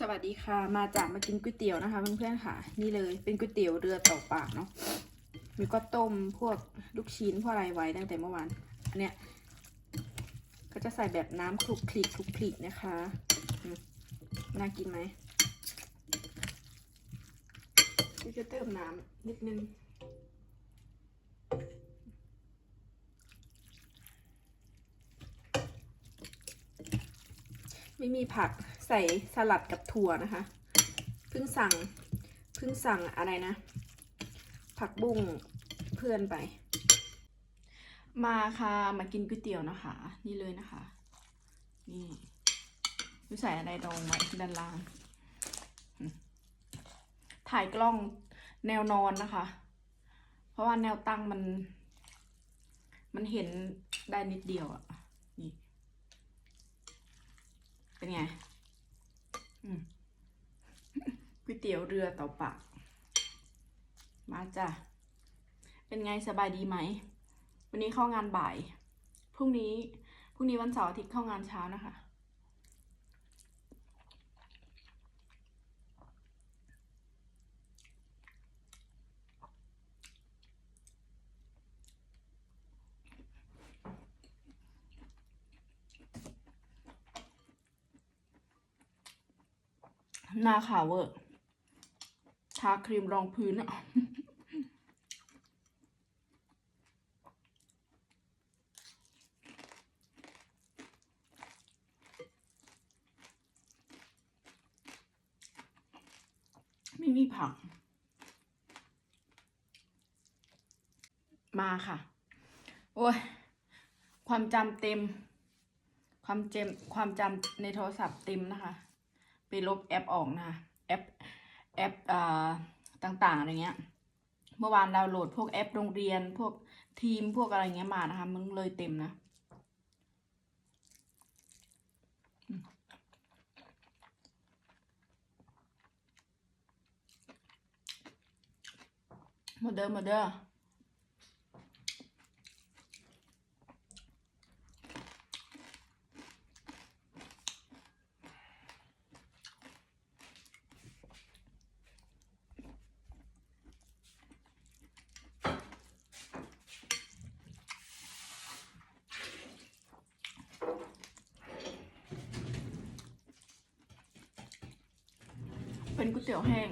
สวัสดีค่ะ มาจากมากินก๋วยเตี๋ยวนะคะเพื่อนๆค่ะ นี่เลยเป็นก๋วยเตี๋ยวเรือเต่าปากเนาะมีก็ต้มพวกลูกชิ้นพวกอะไรไว้ตั้งแต่เมื่อวานอันเนี้ยก็จะใส่แบบน้ำคลุกคลิกคลุกคลิกนะคะน่ากินไหมก็จะเติมน้ำนิดนึงไม่มีผัก ใส่สลัดกับถั่วนะคะ เพิ่งสั่ง เพิ่งสั่งอะไรนะ ผักบุ้งเพื่อนไป มาค่ะ มากินก๋วยเตี๋ยวนะคะ นี่เลยนะคะ นี่ไม่ใส่อะไรลงไว้ด้านล่าง ถ่ายกล้องแนวนอนนะคะ เพราะว่าแนวตั้งมัน มันเห็นได้นิดเดียวอะนี่ เป็นไง ก๋วยเตี๋ยวเรือเต่าปากมาจ้ะ เป็นไงสบายดีไหม วันนี้เข้างานบ่าย พรุ่งนี้ พรุ่งนี้วันเสาร์อาทิตย์เข้างานเช้านะคะ หน้าขาวเวอร์ทาครีมรองพื้นอะไม่มีผัก มาค่ะ โอ้ย ความจำเต็ม ความเจมความจำในโทรศัพท์เต็มนะคะ ลบแอปออกนะแอปแอปอ่าต่างๆอะไรเงี้ย เมื่อวานดาวน์โหลดพวกแอปโรงเรียนพวกทีมพวกอะไรเงี้ยมานะคะมันเลยเต็มนะมาเด้อมาเด้อ เป็นก๋วยเตี๋ยวแห้ง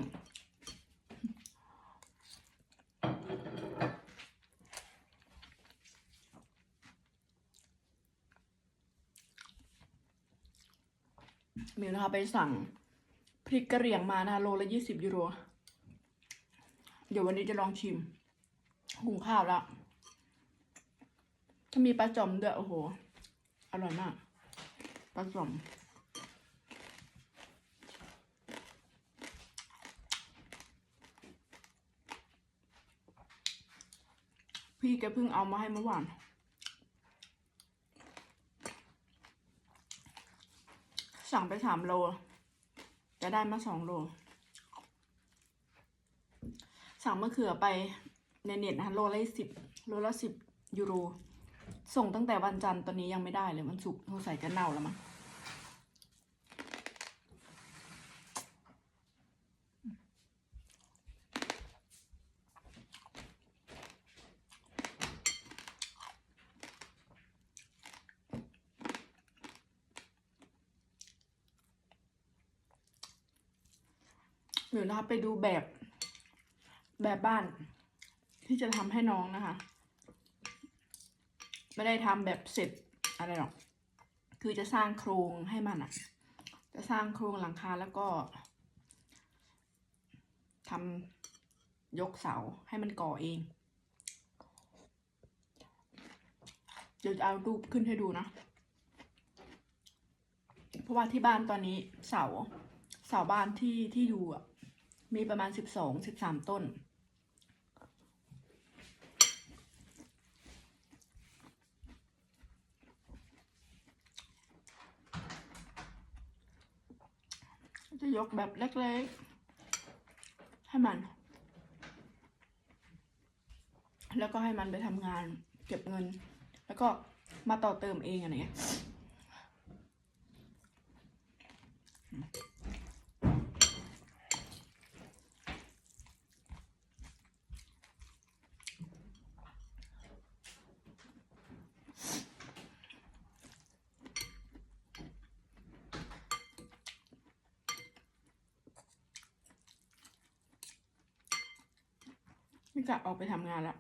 มิวนะคะไปสั่งพริกกระเหรี่ยงมานะคะโลละยี่สิบยูโร เดี๋ยววันนี้จะลองชิม หุงข้าวแล้วถ้ามีปลาจอมด้วยโอ้โห อร่อยมากปลาจอม พี่แกเพิ่งเอามาให้เมื่อวานสั่งไปสามโล จะได้มาสองโล สั่งมะเขือไปในเน็ตนะคะโลละสิบโลละสิบยูโร ส่งตั้งแต่วันจันทร์ตอนนี้ยังไม่ได้เลย มันสุกร์เขาใส่กันเน่าแล้วมั้ง เดี๋ยวนะคะไปดูแบบ แบบบ้าน ที่จะทำให้น้องนะคะ ไม่ได้ทำแบบเสร็จอะไรหรอก คือจะสร้างโครงให้มันอะจะสร้างโครงหลังคาแล้วก็ทำยกเสาให้มันก่อเอง เดี๋ยวจะเอารูปขึ้นให้ดูนะ เพราะว่าที่บ้านตอนนี้เสาเสาบ้านที่ที่อยู่อะ มีประมาณสิบสองสิบสามต้น จะยกแบบเล็กๆ ให้มัน แล้วก็ให้มันไปทำงาน เก็บเงิน แล้วก็มาต่อเติมเองอะไรเงี้ย ไม่กลับออกไปทำงานแล้ว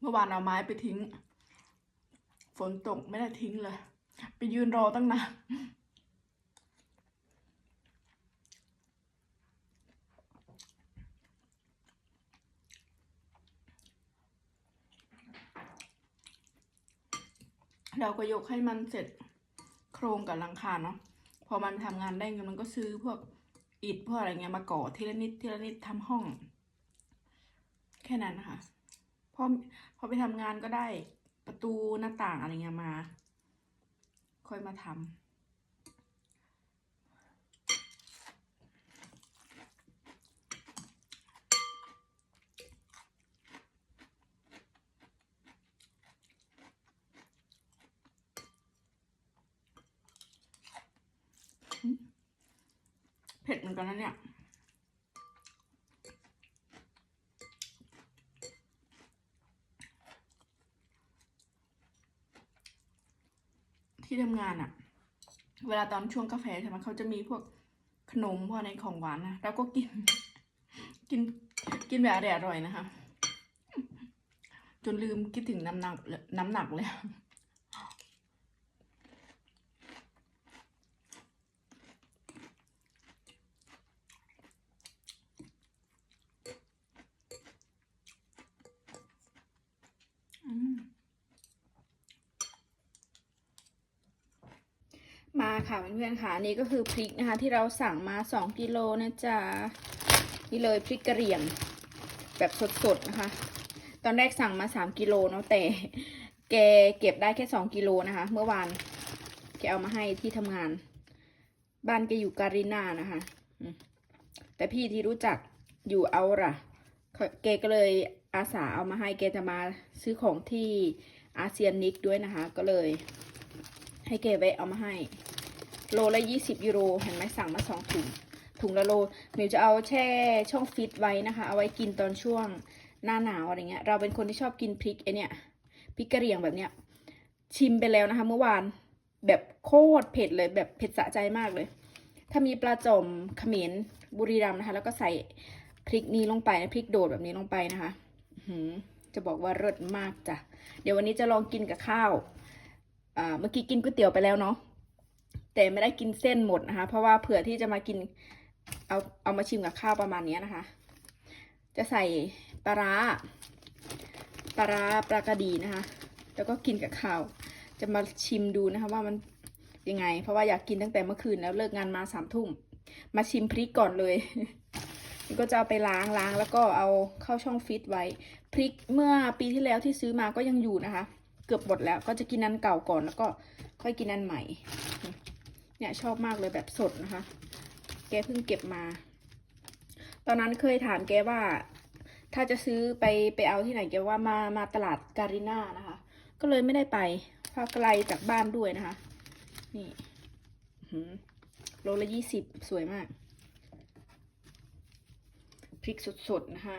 เมื่อวานเอาไม้ไปทิ้ง ฝนตกไม่ได้ทิ้งเลย ไปยืนรอตั้งนานเราก็ยกให้มันเสร็จโครงกับหลังคาเนาะ พอมันทำงานได้เงินมันก็ซื้อพวก อิฐพวกอะไรเงี้ยมาก่อทีละนิดทีละนิดทำห้อง แค่นั้นนะคะพอพอไปทำงานก็ได้ประตูหน้าต่างอะไรเงี้ยมา ค่อยมาทำ เผ็ดเหมือนกันนะเนี่ยที่ทำงานอะเวลาตอนช่วงกาแฟใช่ไหมเขาจะมีพวกขนมพวกอะไรของหวานนะเราก็กิน กินกินแบบอร่อยนะคะ จนลืมคิดถึงน้ำหนักน้ำหนักเลย อืม มาค่ะเพื่อนๆค่ะนนี้ก็คือพริกนะคะ ที่เราสั่งมาสองกิโลนะจ๊ะนี่เลยพริกกระเหรี่ยงแบบสดๆนะคะ ตอนแรกสั่งมาสามกิโลเนาะแต่แกเก็บได้แค่สองกิโลนะคะ เมื่อวานแกเอามาให้ที่ทำงาน บ้านแกอยู่การินานะคะแต่พี่ที่รู้จักอยู่เอาล่ะเขาแกก็เลยอาสาเอามาให้แกจะมาซื้อของที่อาเซียนนิกด้วยนะคะ ก็เลย ให้เกแวะเอามาให้ โลละยี่สิบยูโรเห็นไหมสั่งมาสองถุง ถุงละโลหมิวจะเอาแช่ช่องฟิตไว้นะคะ เอาไว้กินตอนช่วงหน้าหนาวอะไรเงี้ย เราเป็นคนที่ชอบกินพริกไอเนี่ยพริกกระเหรี่ยงแบบเนี้ย ชิมไปแล้วนะคะ เมื่อวานแบบโคตรเผ็ดเลยแบบเผ็ดสะใจมากเลย ถ้ามีปลาจมเขมรบุรีรัมนะคะ แล้วก็ใส่พริกนี้ลงไปนะพริกโดดแบบนี้ลงไปนะคะหือจะบอกว่าเลิศมากจ้ะ เดี๋ยววันนี้จะลองกินกับข้าว เมื่อกี้กินก๋วยเตี๋ยวไปแล้วเนาะแต่ไม่ได้กินเส้นหมดนะคะ เพราะว่าเผื่อที่จะมากินเอาเอามาชิมกับข้าวประมาณนี้นะคะ จะใส่ปลาร้าปลาร้าปลากระดีนะคะ แล้วก็กินกับข้าว จะมาชิมดูนะคะว่ามันยังไง เพราะว่าอยากกินตั้งแต่เมื่อคืนแล้วเลิกงานมาสามทุ่มมาชิมพริกก่อนเลยก็จะเอาไปล้างล้างแล้วก็เอาเข้าช่องฟิตไว้ พริกเมื่อปีที่แล้วที่ซื้อมาก็ยังอยู่นะคะ เกือบหมดแล้วก็จะกินอันเก่าก่อนแล้วก็ค่อยกินอันใหม่ เนี่ยชอบมากเลยแบบสดนะคะ แกเพิ่งเก็บมา ตอนนั้นเคยถามแกว่า ถ้าจะซื้อไปไปเอาที่ไหนแกว่ามามาตลาดการิน่านะคะ ก็เลยไม่ได้ไปเพราะไกลจากบ้านด้วยนะคะ นี่หือโลละยี่สิบสวยมาก พริกสดๆ นะคะ